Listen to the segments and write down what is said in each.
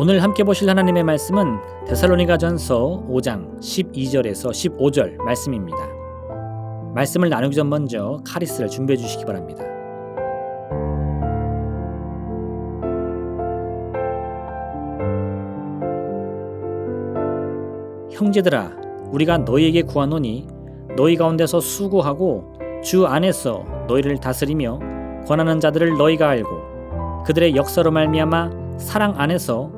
오늘 함께 보실 하나님의 말씀은 데살로니가전서 5장 12절에서 15절 말씀입니다. 말씀을 나누기 전 먼저 카리스를 준비해 주시기 바랍니다. 형제들아 우리가 너희에게 구하노니 너희 가운데서 수고하고 주 안에서 너희를 다스리며 권하는 자들을 너희가 알고 그들의 역사로 말미암아 사랑 안에서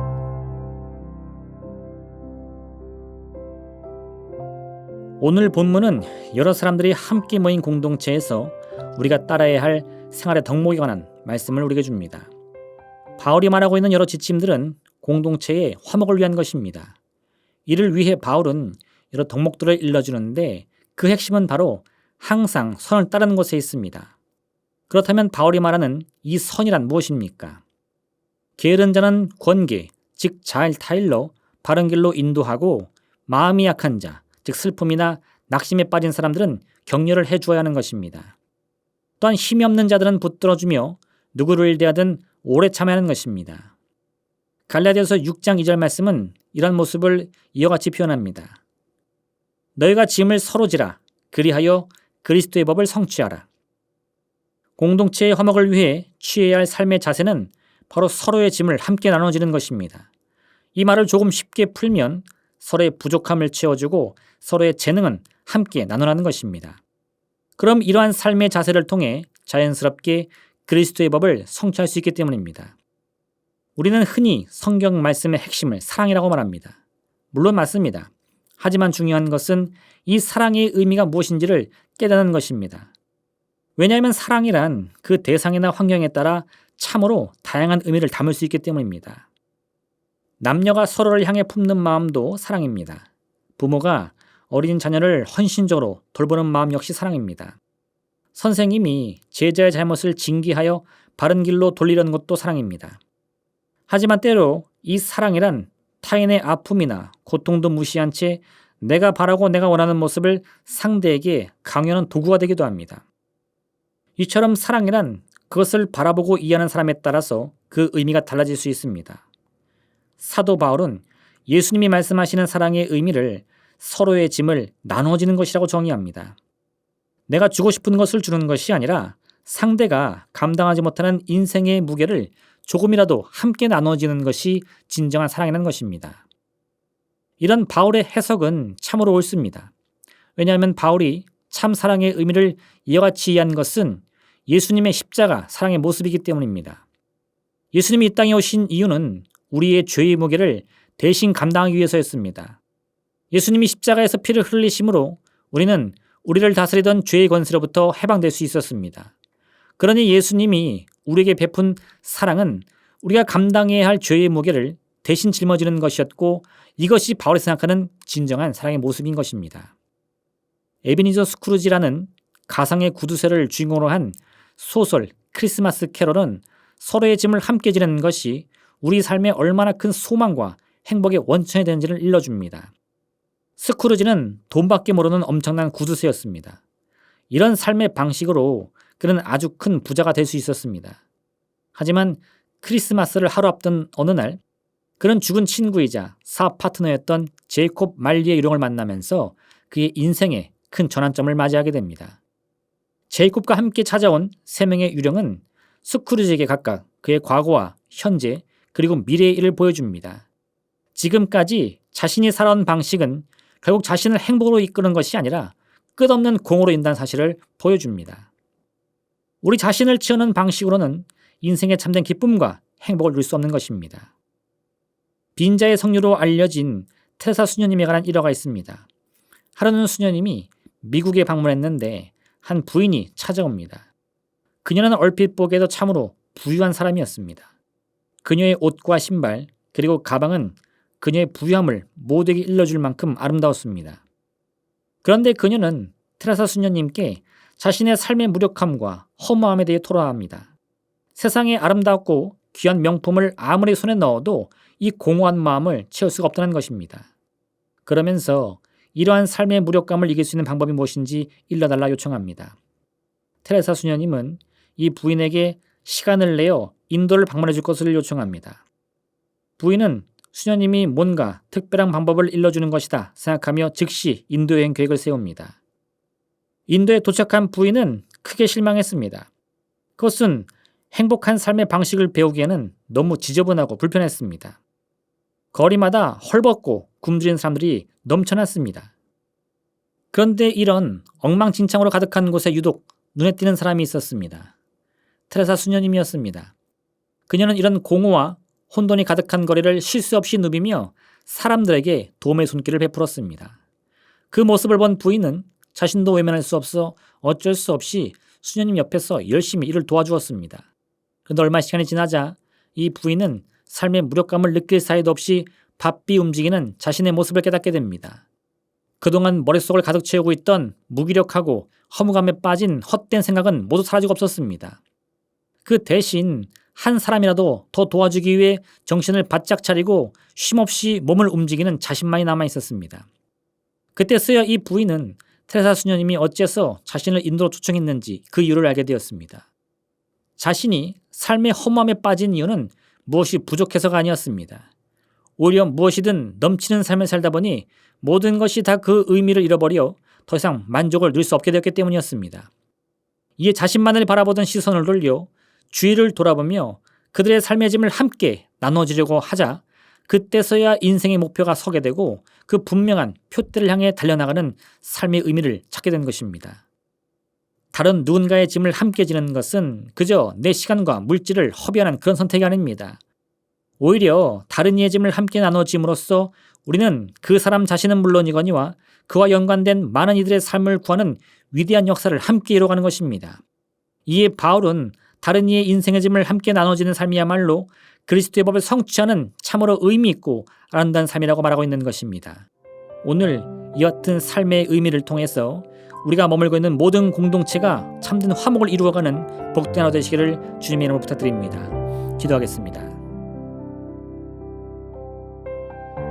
오늘 본문은 여러 사람들이 함께 모인 공동체에서 우리가 따라야 할 생활의 덕목에 관한 말씀을 우리에게 줍니다. 바울이 말하고 있는 여러 지침들은 공동체의 화목을 위한 것입니다. 이를 위해 바울은 여러 덕목들을 일러주는데 그 핵심은 바로 항상 선을 따르는 것에 있습니다. 그렇다면 바울이 말하는 이 선이란 무엇입니까? 게으른 자는 권계, 즉잘 타일러 바른 길로 인도하고 마음이 약한 자, 즉 슬픔이나 낙심에 빠진 사람들은 격려를 해주어야 하는 것입니다. 또한 힘이 없는 자들은 붙들어주며 누구를 대하든 오래 참아야 하는 것입니다. 갈라디아서 6장 2절 말씀은 이런 모습을 이와 같이 표현합니다. 너희가 짐을 서로 지라 그리하여 그리스도의 법을 성취하라. 공동체의 화목을 위해 취해야 할 삶의 자세는 바로 서로의 짐을 함께 나눠지는 것입니다. 이 말을 조금 쉽게 풀면 서로의 부족함을 채워주고 서로의 재능은 함께 나눠라는 것입니다. 그럼 이러한 삶의 자세를 통해 자연스럽게 그리스도의 법을 성취할 수 있기 때문입니다. 우리는 흔히 성경 말씀의 핵심을 사랑이라고 말합니다. 물론 맞습니다. 하지만 중요한 것은 이 사랑의 의미가 무엇인지를 깨닫는 것입니다. 왜냐하면 사랑이란 그 대상이나 환경에 따라 참으로 다양한 의미를 담을 수 있기 때문입니다. 남녀가 서로를 향해 품는 마음도 사랑입니다. 부모가 어린 자녀를 헌신적으로 돌보는 마음 역시 사랑입니다. 선생님이 제자의 잘못을 징계하여 바른 길로 돌리려는 것도 사랑입니다. 하지만 때로 이 사랑이란 타인의 아픔이나 고통도 무시한 채 내가 바라고 내가 원하는 모습을 상대에게 강요하는 도구가 되기도 합니다. 이처럼 사랑이란 그것을 바라보고 이해하는 사람에 따라서 그 의미가 달라질 수 있습니다. 사도 바울은 예수님이 말씀하시는 사랑의 의미를 서로의 짐을 나눠지는 것이라고 정의합니다. 내가 주고 싶은 것을 주는 것이 아니라 상대가 감당하지 못하는 인생의 무게를 조금이라도 함께 나눠지는 것이 진정한 사랑이라는 것입니다. 이런 바울의 해석은 참으로 옳습니다. 왜냐하면 바울이 참 사랑의 의미를 이와 같이 이해한 것은 예수님의 십자가 사랑의 모습이기 때문입니다. 예수님이 이 땅에 오신 이유는 우리의 죄의 무게를 대신 감당하기 위해서였습니다. 예수님이 십자가에서 피를 흘리심으로 우리는 우리를 다스리던 죄의 권세로부터 해방될 수 있었습니다. 그러니 예수님이 우리에게 베푼 사랑은 우리가 감당해야 할 죄의 무게를 대신 짊어지는 것이었고 이것이 바울이 생각하는 진정한 사랑의 모습인 것입니다. 에비니저 스크루지라는 가상의 구두쇠를 주인공으로 한 소설 크리스마스 캐롤은 서로의 짐을 함께 지내는 것이 우리 삶에 얼마나 큰 소망과 행복의 원천이 되는지를 일러줍니다. 스크루지는 돈밖에 모르는 엄청난 구두쇠였습니다. 이런 삶의 방식으로 그는 아주 큰 부자가 될 수 있었습니다. 하지만 크리스마스를 하루 앞둔 어느 날 그는 죽은 친구이자 사업 파트너였던 제이콥 말리의 유령을 만나면서 그의 인생에 큰 전환점을 맞이하게 됩니다. 제이콥과 함께 찾아온 세 명의 유령은 스크루지에게 각각 그의 과거와 현재 그리고 미래의 일을 보여줍니다. 지금까지 자신이 살아온 방식은 결국 자신을 행복으로 이끄는 것이 아니라 끝없는 공으로 인다는 사실을 보여줍니다. 우리 자신을 치우는 방식으로는 인생의 참된 기쁨과 행복을 누릴 수 없는 것입니다. 빈자의 성류로 알려진 테레사 수녀님에 관한 일화가 있습니다. 하루는 수녀님이 미국에 방문했는데 한 부인이 찾아옵니다. 그녀는 얼핏 보기에도 참으로 부유한 사람이었습니다. 그녀의 옷과 신발 그리고 가방은 그녀의 부유함을 모두에게 일러줄 만큼 아름다웠습니다. 그런데 그녀는 테라사 수녀님께 자신의 삶의 무력함과 허무함에 대해 토로합니다. 세상에 아름답고 귀한 명품을 아무리 손에 넣어도 이 공허한 마음을 채울 수가 없다는 것입니다. 그러면서 이러한 삶의 무력감을 이길 수 있는 방법이 무엇인지 일러달라 요청합니다. 테레사 수녀님은 이 부인에게 시간을 내어 인도를 방문해 줄 것을 요청합니다. 부인은 수녀님이 뭔가 특별한 방법을 일러주는 것이다 생각하며 즉시 인도 여행 계획을 세웁니다. 인도에 도착한 부인은 크게 실망했습니다. 그것은 행복한 삶의 방식을 배우기에는 너무 지저분하고 불편했습니다. 거리마다 헐벗고 굶주린 사람들이 넘쳐났습니다. 그런데 이런 엉망진창으로 가득한 곳에 유독 눈에 띄는 사람이 있었습니다. 테레사 수녀님이었습니다. 그녀는 이런 공허와 혼돈이 가득한 거리를 쉴수 없이 누비며 사람들에게 도움의 손길을 베풀었습니다. 그 모습을 본 부인은 자신도 외면할 수 없어 어쩔 수 없이 수녀님 옆에서 열심히 일을 도와주었습니다. 그런데 얼마 시간이 지나자 이 부인은 삶의 무력감을 느낄 사이도 없이 바삐 움직이는 자신의 모습을 깨닫게 됩니다. 그동안 머릿속을 가득 채우고 있던 무기력하고 허무감에 빠진 헛된 생각은 모두 사라지고 없었습니다. 그 대신 한 사람이라도 더 도와주기 위해 정신을 바짝 차리고 쉼없이 몸을 움직이는 자신만이 남아 있었습니다. 그때서야 이 부인은 테레사 수녀님이 어째서 자신을 인도로 초청했는지 그 이유를 알게 되었습니다. 자신이 삶의 허무함에 빠진 이유는 무엇이 부족해서가 아니었습니다. 오히려 무엇이든 넘치는 삶을 살다 보니 모든 것이 다 그 의미를 잃어버려 더 이상 만족을 누릴 수 없게 되었기 때문이었습니다. 이에 자신만을 바라보던 시선을 돌려 주위를 돌아보며 그들의 삶의 짐을 함께 나눠주려고 하자 그때서야 인생의 목표가 서게 되고 그 분명한 표대를 향해 달려나가는 삶의 의미를 찾게 된 것입니다. 다른 누군가의 짐을 함께 지는 것은 그저 내 시간과 물질을 허비하는 그런 선택이 아닙니다. 오히려 다른 이의 짐을 함께 나눠짐으로써 우리는 그 사람 자신은 물론이거니와 그와 연관된 많은 이들의 삶을 구하는 위대한 역사를 함께 이뤄가는 것입니다. 이에 바울은 다른 이의 인생의 짐을 함께 나눠지는 삶이야말로 그리스도의 법을 성취하는 참으로 의미 있고 아름다운 삶이라고 말하고 있는 것입니다. 오늘 이 같은 삶의 의미를 통해서 우리가 머물고 있는 모든 공동체가 참된 화목을 이루어가는 복된 하루 되시기를 주님의 이름으로 부탁드립니다. 기도하겠습니다.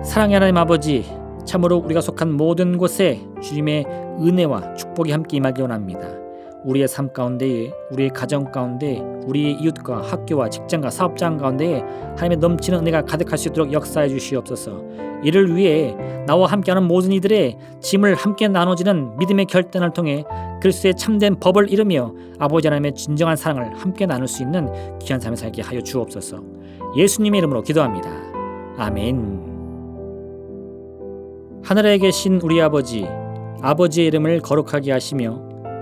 사랑의 하나님 아버지, 참으로 우리가 속한 모든 곳에 주님의 은혜와 축복이 함께 임하기 원합니다. 우리의 삶 가운데에 우리의 가정 가운데 우리의 이웃과 학교와 직장과 사업장 가운데에 하나님의 넘치는 은혜가 가득할 수 있도록 역사해 주시옵소서. 이를 위해 나와 함께하는 모든 이들의 짐을 함께 나눠지는 믿음의 결단을 통해 그리스도의 참된 법을 이루며 아버지 하나님의 진정한 사랑을 함께 나눌 수 있는 귀한 삶을 살게 하여 주옵소서. 예수님의 이름으로 기도합니다. 아멘. 하늘에 계신 우리 아버지, 아버지의 이름을 거룩하게 하시며